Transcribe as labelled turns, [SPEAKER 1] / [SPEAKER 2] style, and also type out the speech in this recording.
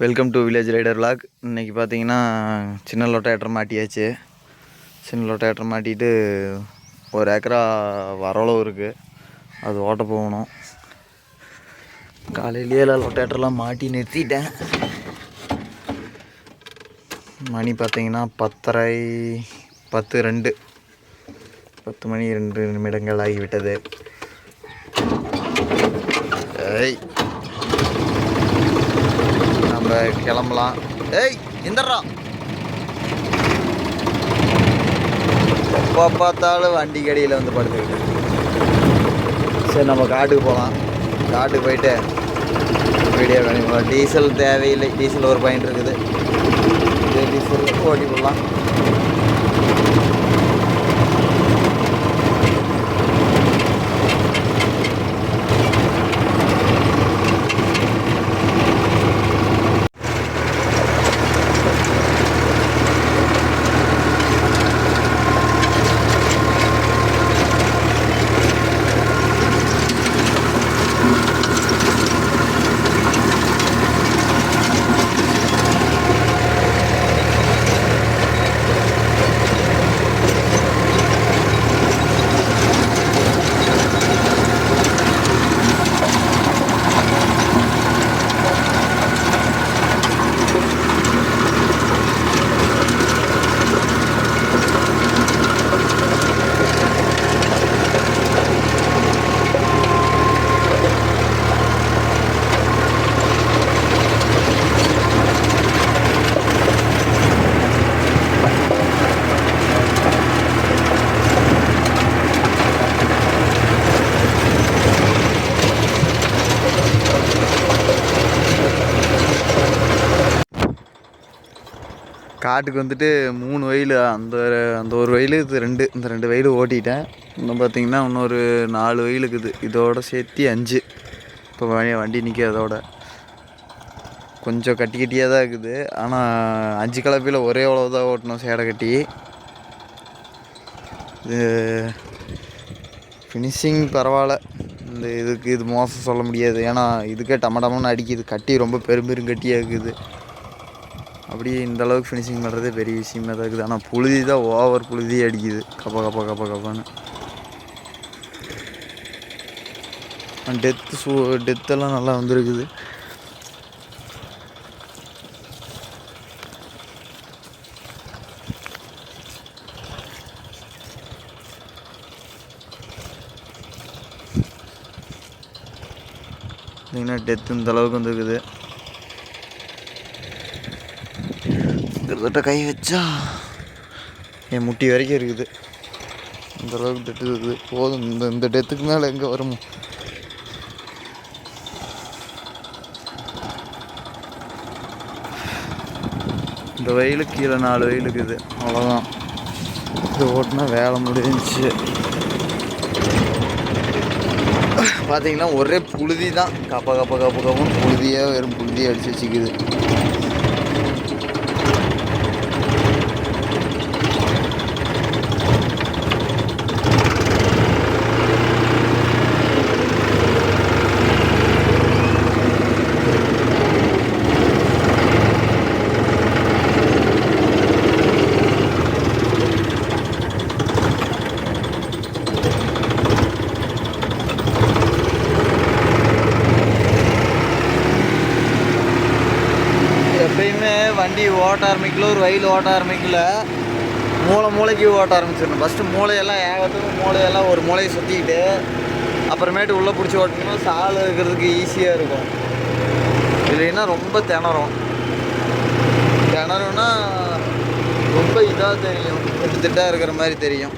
[SPEAKER 1] Welcome to village rider vlog இன்றைக்கி பார்த்தீங்கன்னா சின்ன லொட்டேட்டர் மாட்டியாச்சு. சின்ன லொட்டேட்டர் மாட்டிட்டு ஒரு ஏக்கரா வரளவு இருக்குது அது ஓட்ட போகணும். காலையிலேயே எல்லாம் லொட்டேட்டர்லாம் மாட்டி நிறுத்திட்டேன். மணி பார்த்தீங்கன்னா பத்தரை பத்து ரெண்டு. பத்து மணி ரெண்டு நிமிடங்கள் ஆகிவிட்டது. ஏய். நம்ம கிளம்பலாம். ஏய் இந்தர்றா. எப்போ பார்த்தாலும் வண்டி கடியில் வந்து படுத்துக்கிட்டு சரி நம்ம காட்டுக்கு போகலாம் காட்டுக்கு போயிட்டு வீடியோ பண்ணிக்கலாம் டீசல் தேவையில்லை. டீசல் ஒரு பாயிண்ட் இருக்குது. டீசல் ஓட்டி போடலாம் காட்டுக்கு வந்துட்டு மூணு வயல் அந்த அந்த ஒரு வயல் இது ரெண்டு இந்த ரெண்டு வயல் ஓட்டிட்டேன். இன்னும் பார்த்தீங்கன்னா இன்னொரு நாலு வயல் இருக்குது இதோட சேர்த்து அஞ்சு. இப்போ வண்டி வண்டி நிற்கிறதோட கொஞ்சம் கட்டி கட்டியாக தான் இருக்குது. ஆனால் அஞ்சு கலப்பையில் ஒரே அளவு தான் ஓட்டணும் சேடை கட்டி. இது ஃபினிஷிங் பரவாயில்ல. இந்த இதுக்கு இது மோசம் சொல்ல முடியாது. ஏன்னா இதுக்கே டம டமன்னு அடிக்குது. கட்டி ரொம்ப பெரும்பெரும் கட்டியாக இருக்குது. அப்படியே இந்த அளவுக்கு ஃபினிஷிங் பண்ணுறதே பெரிய விஷயமா தான் இருக்குது. ஆனால் புழுதி தான் ஓவர் புழுதி அடிக்குது. கப்ப கப்ப கப்ப கப்பான்னு டெத்து சூ டெத்தெல்லாம் நல்லா வந்திருக்குது. பார்த்தீங்கன்னா டெத்து இந்த அளவுக்கு வந்துருக்குது. கிட்டத்தட்ட கை வச்சா? என் முட்டி வரைக்கும் இருக்குது. இந்த அளவுக்கு டெத்து இருக்குது போதும். இந்த இந்த டெத்துக்கு மேலே எங்கே வரும்? இந்த வெயிலுக்கு கீழே நாலு வெயில் இருக்குது. அவ்வளோதான் இது ஓட்டினா வேலை முடிஞ்சிச்சு. பார்த்தீங்கன்னா ஒரே புழுதி தான். கப்ப கப்ப கப்ப கப்பன்னு புழுதியாக வெறும் புழுதியாக அடிச்சு வச்சுக்குது. Happy Man. வண்டி ஓட்ட ஆரம்பிக்கல ஒரு வயல் ஓட்ட ஆரம்பிக்கல. மூளை மூளைக்கு ஓட்ட ஆரம்பிச்சிடணும். ஃபஸ்ட்டு மூளையெல்லாம் ஏகத்துக்கும் மூளையெல்லாம் ஒரு மூளையை சுற்றிக்கிட்டு அப்புறமேட்டு உள்ளே பிடிச்சி ஓட்டணும் சால் இருக்கிறதுக்கு ஈஸியாக இருக்கும். இல்லைன்னா ரொம்ப திணறும். திணறும்னா ரொம்ப இதாக தெரியும். திட்டாக இருக்கிற மாதிரி தெரியும்.